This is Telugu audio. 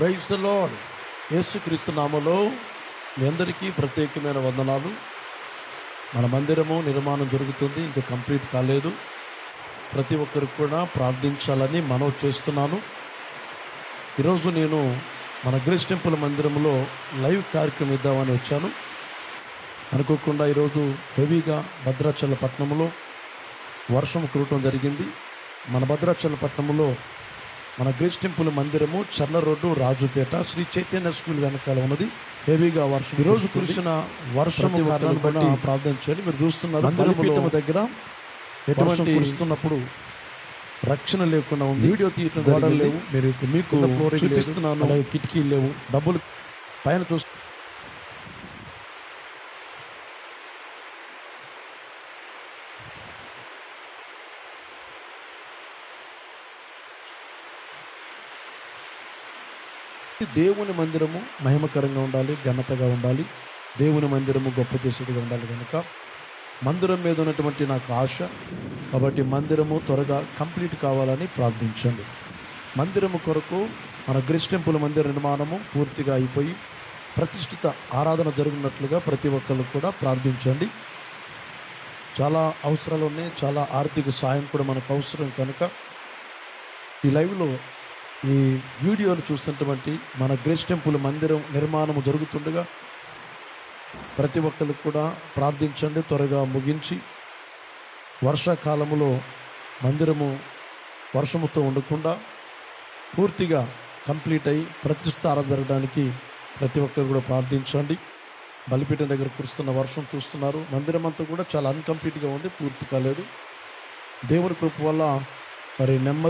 ప్రైజ్ ద లాడ్ యేసుక్రీస్తు నామలో మీ అందరికీ ప్రత్యేకమైన వందనాలు. మన మందిరము నిర్మాణం జరుగుతుంది. ఇంకా కంప్లీట్ కాలేదు. ప్రతి ఒక్కరు కూడా ప్రార్థించాలని మనవి చేస్తున్నాను. ఈరోజు నేను మన గ్రేస్ టెంపుల్ మందిరంలో లైవ్ కార్యక్రమం ఇద్దామని వచ్చాను. అనుకోకుండా ఈరోజు హెవీగా భద్రాచల పట్టణంలో వర్షం కురవటం జరిగింది. మన భద్రాచల పట్టణంలో మన గ్రేస్ టెంపుల్ మందిరము చర్ల రోడ్డు రాజుపేట శ్రీ చైతన్య స్కూల్ వెనకాల ఉన్నది. హెవీగా వర్షం ఈ రోజు కురిసిన వర్షం కారణాన్ని బట్టి ప్రార్థన చేయండి. మీరు చూస్తున్నారు దగ్గర ఎటువంటి కురుస్తున్నప్పుడు రక్షణ లేకుండా ఉంది. వీడియో తీయటం గోడలు. లేవు. మీరు మీకు ఫ్లోరింగ్. చూపిస్తున్నాను. కిటికీలు లేవు. డబ్బులు పైన చూస్తూ దేవుని మందిరము మహిమకరంగా ఉండాలి ఘనతగా ఉండాలి. దేవుని మందిరము గొప్ప చేసేదిగా ఉండాలి కనుక. మందిరం మీద ఉన్నటువంటి నాకు ఆశ. కాబట్టి మందిరము త్వరగా కంప్లీట్ కావాలని ప్రార్థించండి. మందిరము కొరకు మన గ్రిస్టెంపుల్ మందిర నిర్మాణము పూర్తిగా అయిపోయి ప్రతిష్ఠిత ఆరాధన జరిగినట్లుగా ప్రతి ఒక్కరు కూడా ప్రార్థించండి. చాలా అవసరాలు ఉన్నాయి చాలా ఆర్థిక సాయం కూడా మనకు అవసరం కనుక. ఈ లైవ్లో ఈ వీడియోను చూస్తున్నటువంటి మన గ్రేస్ టెంపుల్ మందిరం నిర్మాణము జరుగుతుండగా ప్రతి ఒక్కరు కూడా ప్రార్థించండి త్వరగా ముగించి. వర్షాకాలములో మందిరము వర్షముతో ఉండకుండా పూర్తిగా కంప్లీట్ అయ్యి ప్రతిష్టారం జరగడానికి ప్రతి ఒక్కరు కూడా ప్రార్థించండి. బలిపీఠం దగ్గర కురుస్తున్న వర్షం చూస్తున్నారు. మందిరం అంతా కూడా చాలా అన్కంప్లీట్గా ఉంది పూర్తి కాలేదు. దేవుని కృప వల్ల మరి నెమ్మది